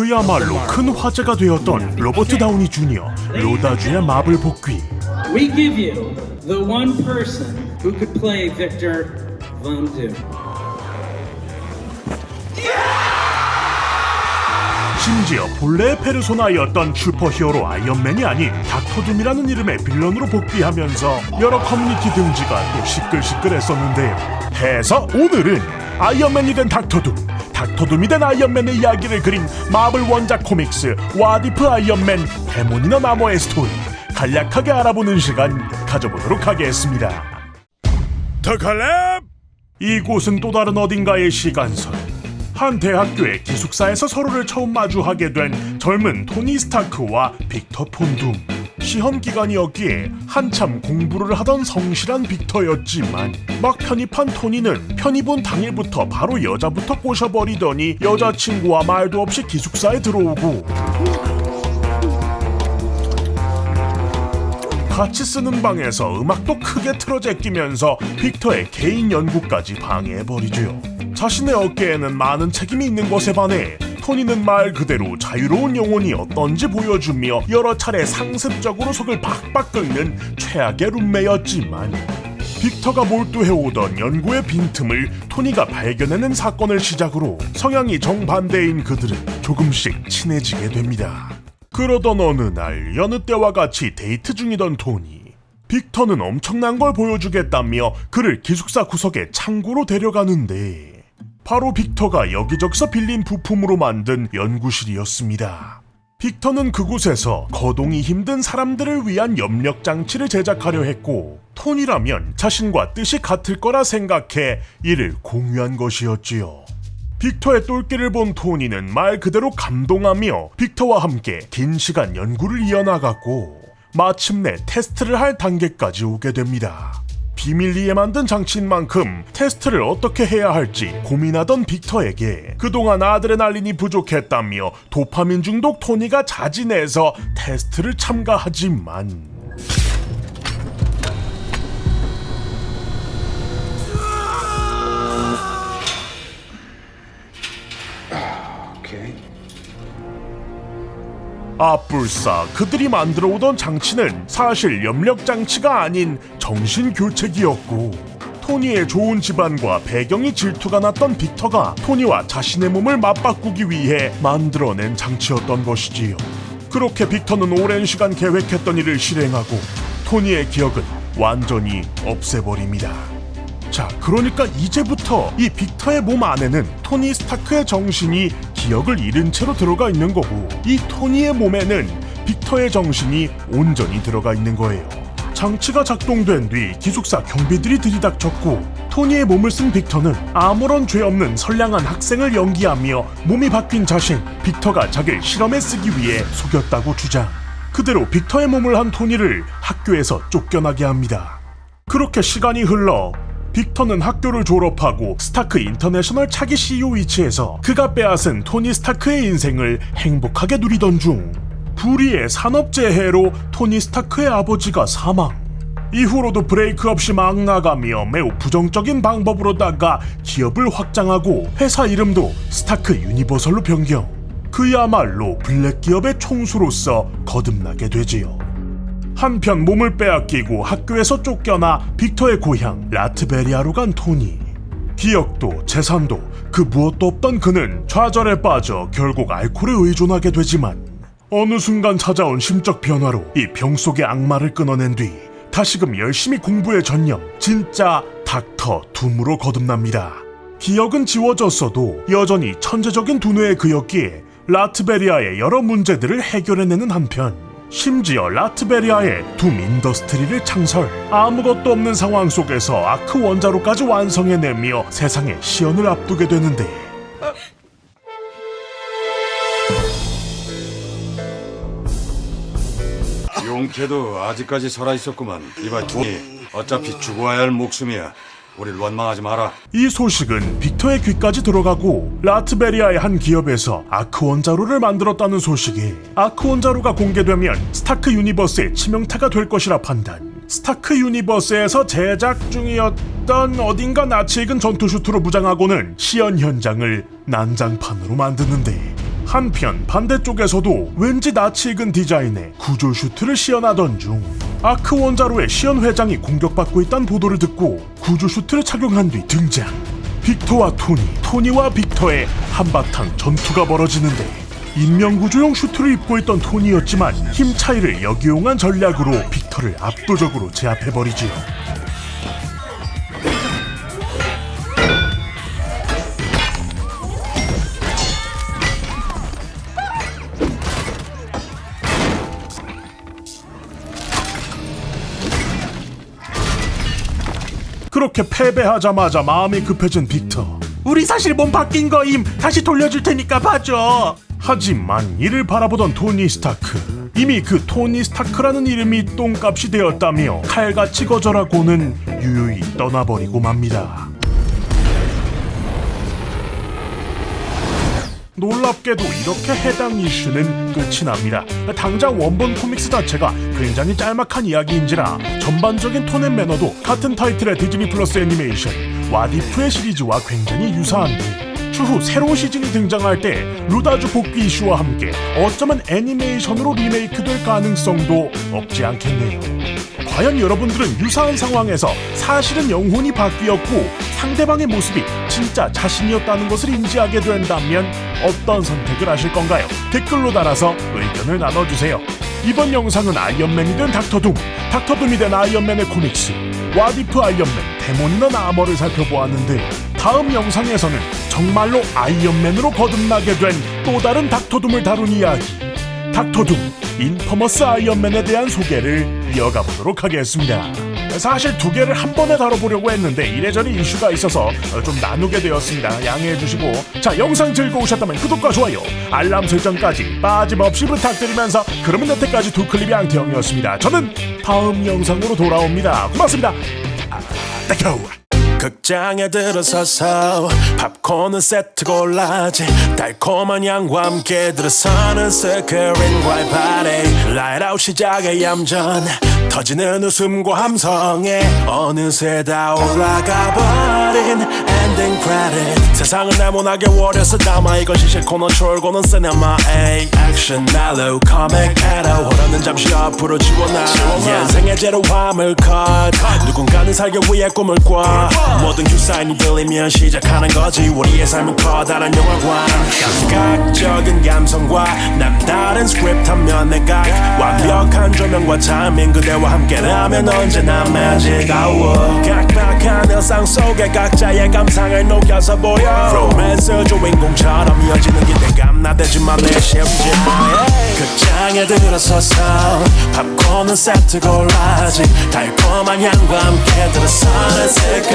그야말로 큰 화제가 되었던 로버트 다우니 주니어 로다주의 마블 복귀 We give you the one person who could play Victor Von Doom. 심지어 본래의 페르소나였던 슈퍼히어로 아이언맨이 아닌 닥터둠이라는 이름의 빌런으로 복귀하면서 여러 커뮤니티 등지가 또 시끌시끌했었는데요. 해서 오늘은 아이언맨이 된 닥터둠, 닥터둠이 된 아이언맨의 이야기를 그린 마블 원작 코믹스 와디프 아이언맨 데모니너 나머의 스토리 간략하게 알아보는 시간 가져보도록 하겠습니다. 더 칼랩! 이곳은 또 다른 어딘가의 시간설. 한 대학교의 기숙사에서 서로를 처음 마주하게 된 젊은 토니 스타크와 빅터 폰둠. 시험 기간이었기에 한참 공부를 하던 성실한 빅터였지만 막 편입한 토니는 편입 온 당일부터 바로 여자부터 꼬셔버리더니 여자친구와 말도 없이 기숙사에 들어오고 같이 쓰는 방에서 음악도 크게 틀어 제 끼면서 빅터의 개인 연구까지 방해해버리죠. 자신의 어깨에는 많은 책임이 있는 것에 반해 토니는 말 그대로 자유로운 영혼이 어떤지 보여주며 여러 차례 상습적으로 속을 박박 긁는 최악의 룸메였지만 빅터가 몰두해오던 연구의 빈틈을 토니가 발견해낸 사건을 시작으로 성향이 정반대인 그들은 조금씩 친해지게 됩니다. 그러던 어느 날 여느 때와 같이 데이트 중이던 토니 빅터는 엄청난 걸 보여주겠다며 그를 기숙사 구석의 창고로 데려가는데 바로 빅터가 여기저기서 빌린 부품으로 만든 연구실이었습니다. 빅터는 그곳에서 거동이 힘든 사람들을 위한 염력 장치를 제작하려 했고 톤이라면 자신과 뜻이 같을 거라 생각해 이를 공유한 것이었지요. 빅터의 똘끼를 본 토니는 말 그대로 감동하며 빅터와 함께 긴 시간 연구를 이어나갔고 마침내 테스트를 할 단계까지 오게 됩니다. 비밀리에 만든 장치인 만큼 테스트를 어떻게 해야 할지 고민하던 빅터에게 그동안 아드레날린이 부족했다며 도파민 중독 토니가 자진해서 테스트를 참가하지만 아뿔싸 그들이 만들어 오던 장치는 사실 염력 장치가 아닌 정신 교체기였고 토니의 좋은 집안과 배경이 질투가 났던 빅터가 토니와 자신의 몸을 맞바꾸기 위해 만들어낸 장치였던 것이지요. 그렇게 빅터는 오랜 시간 계획했던 일을 실행하고 토니의 기억은 완전히 없애버립니다. 자, 그러니까 이제부터 이 빅터의 몸 안에는 토니 스타크의 정신이 기억을 잃은 채로 들어가 있는 거고, 이 토니의 몸에는 빅터의 정신이 온전히 들어가 있는 거예요. 장치가 작동된 뒤 기숙사 경비들이 들이닥쳤고, 토니의 몸을 쓴 빅터는 아무런 죄 없는 선량한 학생을 연기하며 몸이 바뀐 자신, 빅터가 자기를 실험에 쓰기 위해 속였다고 주장. 그대로 빅터의 몸을 한 토니를 학교에서 쫓겨나게 합니다. 그렇게 시간이 흘러 빅터는 학교를 졸업하고 스타크 인터내셔널 차기 CEO 위치에서 그가 빼앗은 토니 스타크의 인생을 행복하게 누리던 중 불의의 산업재해로 토니 스타크의 아버지가 사망 이후로도 브레이크 없이 막 나가며 매우 부정적인 방법으로다가 기업을 확장하고 회사 이름도 스타크 유니버설로 변경 그야말로 블랙 기업의 총수로서 거듭나게 되지요. 한편 몸을 빼앗기고 학교에서 쫓겨나 빅터의 고향 라트베리아로 간 토니. 기억도 재산도 그 무엇도 없던 그는 좌절에 빠져 결국 알코올에 의존하게 되지만 어느 순간 찾아온 심적 변화로 이 병 속의 악마를 끊어낸 뒤 다시금 열심히 공부에 전념 진짜 닥터 둠으로 거듭납니다. 기억은 지워졌어도 여전히 천재적인 두뇌의 그였기에 라트베리아의 여러 문제들을 해결해내는 한편 심지어 라트베리아의 둠 인더스트리를 창설 아무것도 없는 상황 속에서 아크 원자로까지 완성해내며 세상의 시연을 앞두게 되는데 용케도 아직까지 살아있었구만. 이봐, 돈이 어차피 죽어야 할 목숨이야. 우릴 원망하지 마라. 이 소식은 빅터의 귀까지 들어가고 라트베리아의 한 기업에서 아크 원자로를 만들었다는 소식이 아크 원자로가 공개되면 스타크 유니버스의 치명타가 될 것이라 판단 스타크 유니버스에서 제작 중이었던 어딘가 나치 익은 전투 슈트로 무장하고는 시연 현장을 난장판으로 만드는데 한편 반대쪽에서도 왠지 낯이 익은 디자인의 구조 슈트를 시연하던 중 아크 원자로의 시연 회장이 공격받고 있다는 보도를 듣고 구조 슈트를 착용한 뒤 등장. 빅터와 토니, 토니와 빅터의 한바탕 전투가 벌어지는데 인명구조용 슈트를 입고 있던 토니였지만 힘 차이를 역이용한 전략으로 빅터를 압도적으로 제압해버리지요 그렇게 패배하자마자 마음이 급해진 빅터. 우리 사실 몸 바뀐 거임. 다시 돌려줄 테니까 봐줘. 하지만 이를 바라보던 토니 스타크. 이미 그 토니 스타크라는 이름이 똥값이 되었다며 칼같이 거절하고는 유유히 떠나버리고 맙니다. 놀랍게도 이렇게 해당 이슈는 끝이 납니다. 당장 원본 코믹스 자체가 굉장히 짤막한 이야기인지라 전반적인 톤앤 매너도 같은 타이틀의 디즈니 플러스 애니메이션 와디프의 시리즈와 굉장히 유사한데 추후 새로운 시즌이 등장할 때 루다주 복귀 이슈와 함께 어쩌면 애니메이션으로 리메이크될 가능성도 없지 않겠네요. 과연 여러분들은 유사한 상황에서 사실은 영혼이 바뀌었고 상대방의 모습이 진짜 자신이었다는 것을 인지하게 된다면 어떤 선택을 하실 건가요? 댓글로 달아서 의견을 나눠주세요. 이번 영상은 아이언맨이든 닥터둠, 닥터둠이 된 아이언맨의 코믹스, 와디프 아이언맨, 데몬이는 아머를 살펴보았는데 다음 영상에서는 정말로 아이언맨으로 거듭나게 된 또 다른 닥터둠을 다룬 이야기 닥터둠 인퍼머스 아이언맨에 대한 소개를 이어가 보도록 하겠습니다. 사실 두 개를 한 번에 다뤄보려고 했는데 이래저래 이슈가 있어서 좀 나누게 되었습니다. 양해해 주시고 자 영상 즐거우셨다면 구독과 좋아요 알람 설정까지 빠짐없이 부탁드리면서 그러면 여태까지 두 클립의 양태형이었습니다. 저는 다음 영상으로 돌아옵니다. 고맙습니다. 아, 땡큐. 극장에 들어서서 팝콘은 세트 골라지 달콤한 향과 함께 들어서는 스크린 과의 파티. 라이트 아웃 시작의 얌전 터지는 웃음과 함성에 어느새 다 올라가 버린 엔딩 크레딧 세상을 네모나게 워려서 담아 이것이 실코너 졸고는 시네마 에이 액션 멜로 코믹 에러 호러는 잠시 앞으로 지워놔. 인생의 제로함을 컷 누군가는 살기 위해 꿈을 꿔 모든 큐사인이 들리면 시작하는 거지. 우리의 삶은 커다란 영화관. 감각적인 감성과 남다른 스크립트 한 면의 각 완벽한 조명과 타이밍 그대와 함께라면 언제나 hour. 각박한 일상 속에 각자의 감상을 녹여서 보여. 로맨스 주인공처럼 이어지는 기대감 나대지만 내 심장에 극장에 들어서서 팝콘은 세트 골라지 달콤한 향과 함께 들어서는 세계